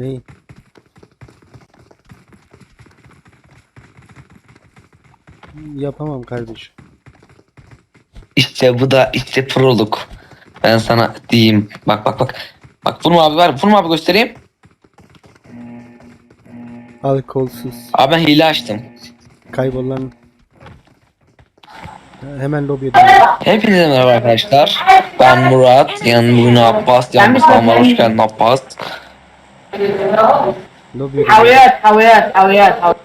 Neyi? Yapamam kardeşim. İşte bu da işte proluk. Ben sana diyeyim. Bak bak bak. Bak vurma abi ver. Vurma abi göstereyim. Alkolsüz. Abi ben hile açtım. Kaybolan. Hemen lobiye dönüyorum. Hepinize merhaba arkadaşlar. Ben Murat. Yanım bugün Abbas. Yanımda Samar hoş geldin Abbas. Lobiye dönüyorum. Hawiyat, hawiyat, hawiyat, hawiyat.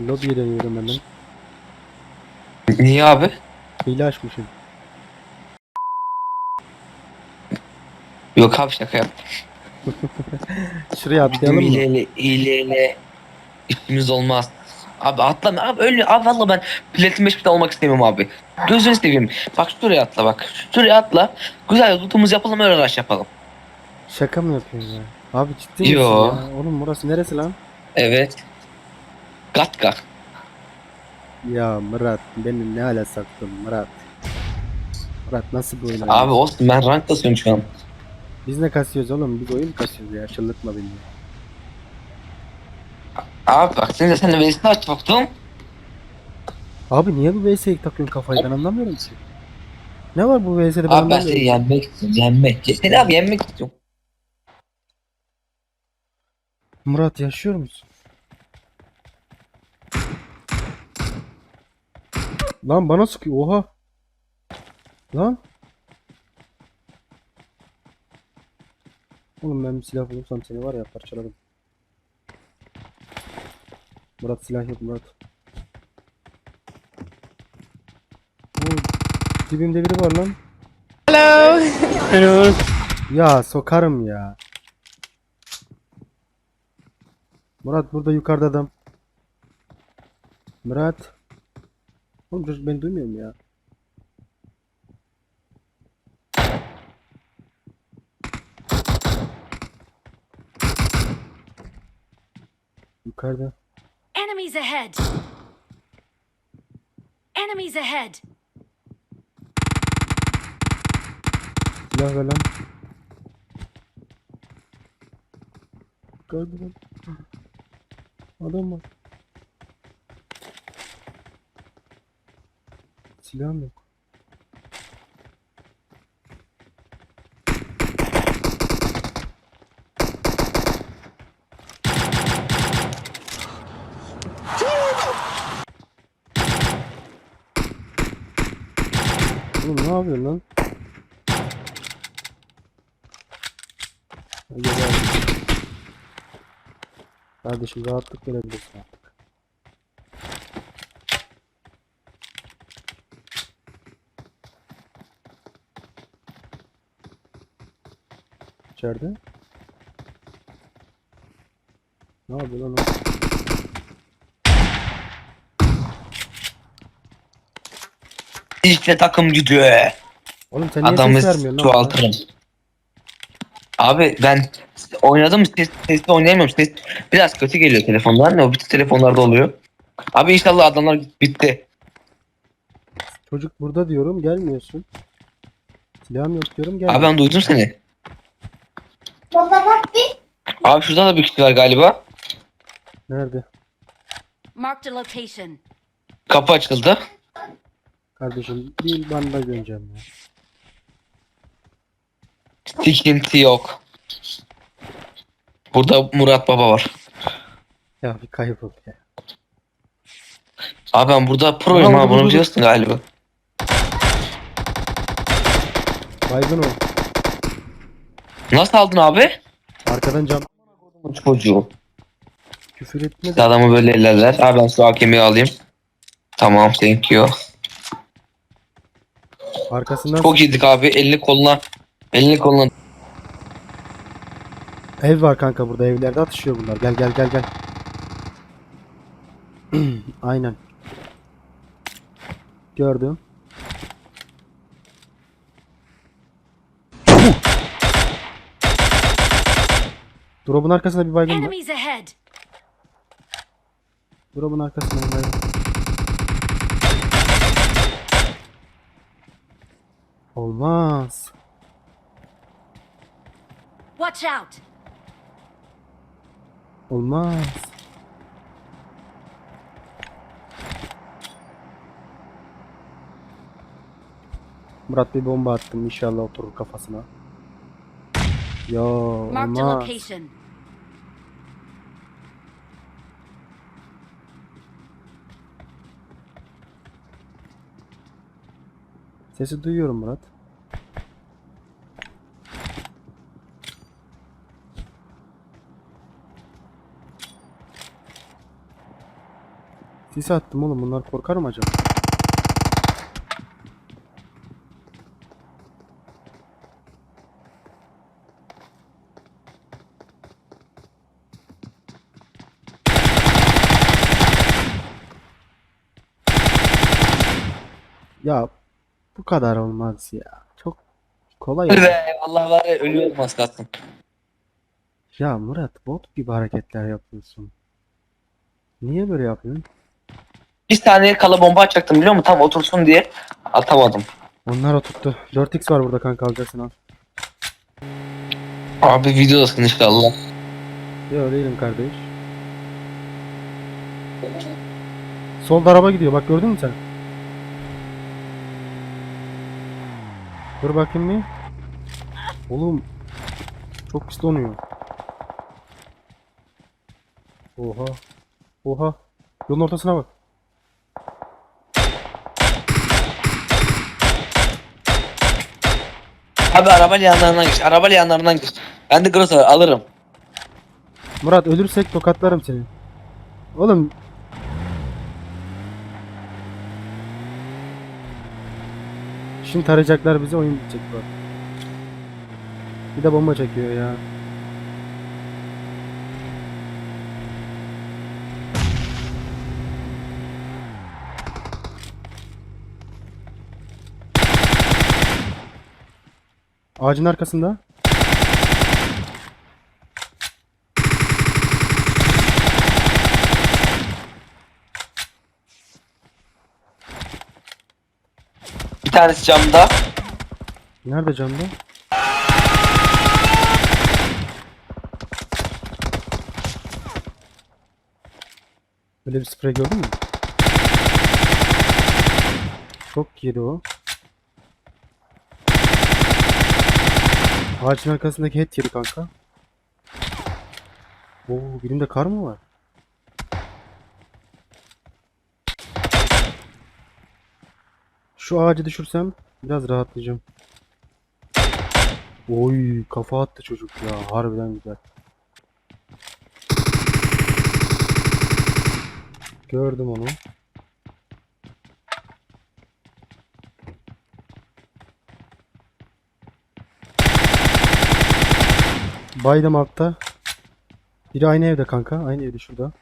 Lobiye dönüyorum hemen. Niye abi? Hile açmışım. Yok abi şaka yap. Şuraya atlayalım mı? Hileyle, hileyle işimiz olmaz. Abi atlama abi öyle abi valla ben platin 5 olmak istemiyorum abi. Gözünü seveyim. Bak şuraya atla bak. Şuraya atla. Güzel loot'umuz yapalım öyle rush yapalım. Şaka mı yapıyorsun ya? Abi ciddi misin Yo. ya? Oğlum burası neresi lan? Evet. Gatka. Ya Murat beni ne hale sattın Murat. Murat nasıl bir oyun? Abi olsun ben rank kasıyorum şu an. Biz ne kasıyoruz oğlum? Biz oyun kasıyoruz ya. Çıldırtma beni. Abi bak sen de sen de vesile aç baktım. Abi niye bu VS'ye takıyorsun kafayı ben anlamıyorum ki. Ne var bu VS'de ben Abi ben anlamıyorum. seni yenmek istiyorum. Yenmek. Seni abi yenmek istiyorum. Murat yaşıyor musun? Lan bana sıkıyor oha. Lan. Oğlum ben bir silah bulursam seni var ya parçalarım. Murat silah yok Murat. Oo, dibimde biri var lan. Hello. Hello. Ya sokarım ya. Murat burada yukarıda adam. Murat. Oğlum çocuk beni duymuyor mu ya? Yukarıda. Enemies ahead! Enemies ahead! Silah ver lan. Yukarıda lan. Adam var. Silahım yok. Oğlum ne yapıyorsun lan? Hadi gel. Kardeşim rahatlık verebilirsin artık. İçeride. Ne yapıyor lan o? İşte takım gidiyor. Oğlum sen niye Adamı vermiyorsun lan? bana? Abi ben oynadım ses, sesli oynayamıyorum. Ses biraz kötü geliyor telefondan. O bütün telefonlarda oluyor. Abi inşallah adamlar bitti. Çocuk burada diyorum gelmiyorsun. Silahım yok diyorum gelmiyor. Abi ben duydum seni. Abi şurada da bir kişi var galiba. Nerede? Marked a location. Kapı açıldı. Kardeşim bir bandaj göndereceğim ya. Sıkıntı yok. Burada Murat Baba var. Ya bir kaybol ya. Abi ben burada proyum Aa, ha bunu biliyorsun galiba. Baygın o. Nasıl aldın abi? Arkadan cam Çocuğu. küfür etme de. Adamı böyle ellerler. Abi ben su hakemi alayım. Tamam thank you. Arkasından Çok iyiydik abi. Elini koluna. Elini koluna. ev var kanka burada evlerde atışıyor bunlar. Gel gel gel gel. Aynen. Gördüm. Drop'un arkasında bir baygın var. Drop'un arkasında bir baygın. Olmaz. Watch out! Olmaz. Murat bir bomba attım inşallah oturur kafasına. Ya olmaz. Sesi duyuyorum Murat. Sis attım oğlum bunlar korkar mı acaba? Ya bu kadar olmaz ya. Çok kolay. Be Allah var ya ölüyorum az kalsın. Ya Murat bot gibi hareketler yapıyorsun. Niye böyle yapıyorsun? Bir saniye kala bomba atacaktım biliyor musun? Tam otursun diye atamadım. Onlar oturttu. 4x var burada kanka alacaksın al. Abi videodasın inşallah. Ya değilim kardeş. Solda araba gidiyor bak gördün mü sen? Dur bakayım bir. Oğlum çok pis donuyor. Oha. Oha. Yolun ortasına bak. Abi arabayla yanlarından geç. Arabayla yanlarından geç. Ben de Gross'u alırım. Murat ölürsek tokatlarım seni. Oğlum. Şimdi tarayacaklar bizi oyun bitecek bu. Bir de bomba çekiyor ya. Ağacın arkasında. Tanesi camda. Nerede camda? Böyle bir sprey gördün mü? Çok yedi o. Ağacın arkasındaki het yedi kanka. Oo, birinde kar mı var? Şu ağacı düşürsem biraz rahatlayacağım. Oy kafa attı çocuk ya harbiden güzel. Gördüm onu. Baydım altta. Biri aynı evde kanka. Aynı evde şurada.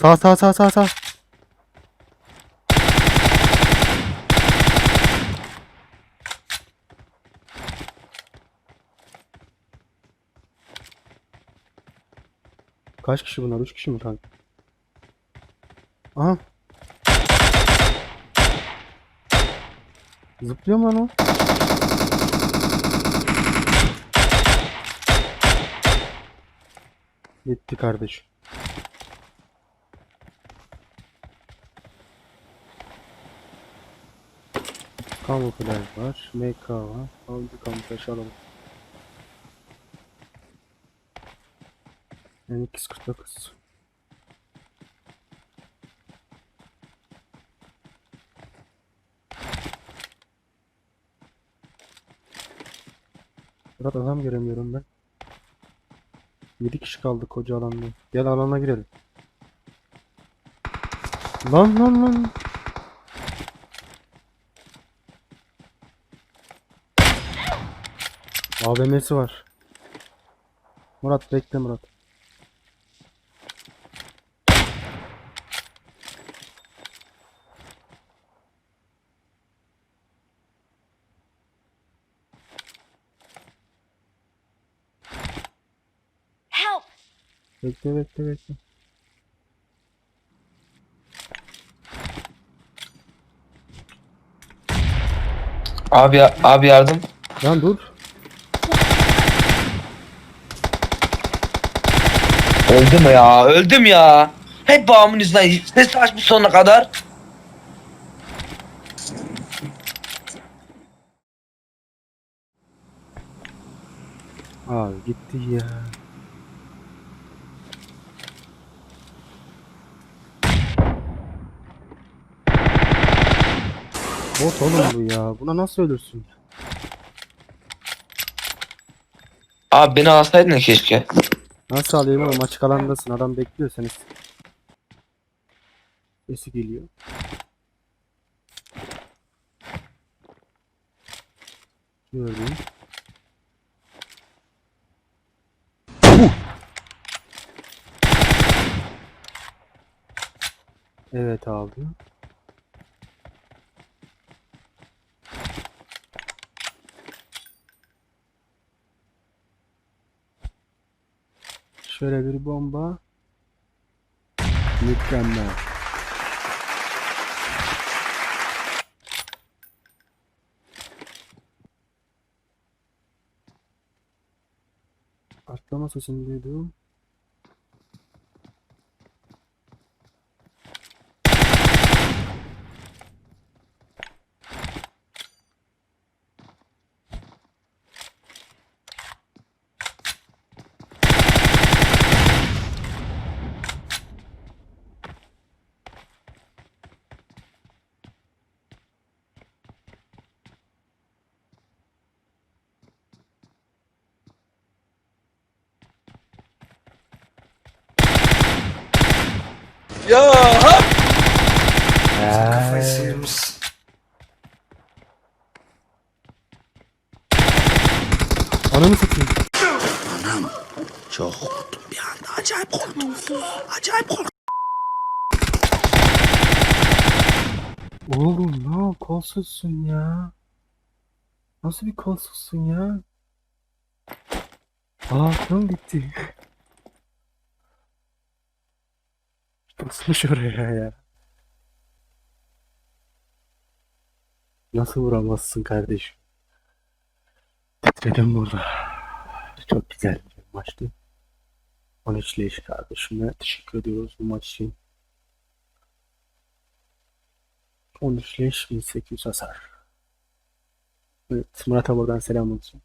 Sağ sağ sağ sağ sağ. Kaç kişi bunlar? 3 kişi mi kanka? Aha. Zıplıyor mu lan o? Gitti kardeşim. Kamuflaj var. MK var. Avcı kamuflaj alalım. M249. Murat adam göremiyorum ben. 7 kişi kaldı koca alanda. Gel alana girelim. Lan lan lan. AVM'si var. Murat bekle Murat. Help! Bekle bekle bekle. Abi abi yardım. Lan dur. Öldüm ya, öldüm ya. Hep bağımın yüzünden ses açmış sonuna kadar. Abi gitti ya. Bot oğlum bu ya. Buna nasıl ölürsün? Abi beni alsaydın ya keşke. Nasıl alayım oğlum? Açık alandasın. Adam bekliyor seni. Sesi geliyor. Gördüm. Evet abi. Şöyle bir bomba. Mükemmel. Atlama sesini duydum. Kafayı sıyırmış. Ananı satayım. Oğlum ne kolsuzsun ya? Nasıl bir kolsuzsun ya? Aa aklım gitti. Basmış oraya ya. Nasıl vuramazsın kardeşim? Titredim burada. Çok güzel bir maçtı. 13 leş kardeşime teşekkür ediyoruz bu maç için. 13 leş 1800 hasar. Evet, Murat'a buradan selam olsun.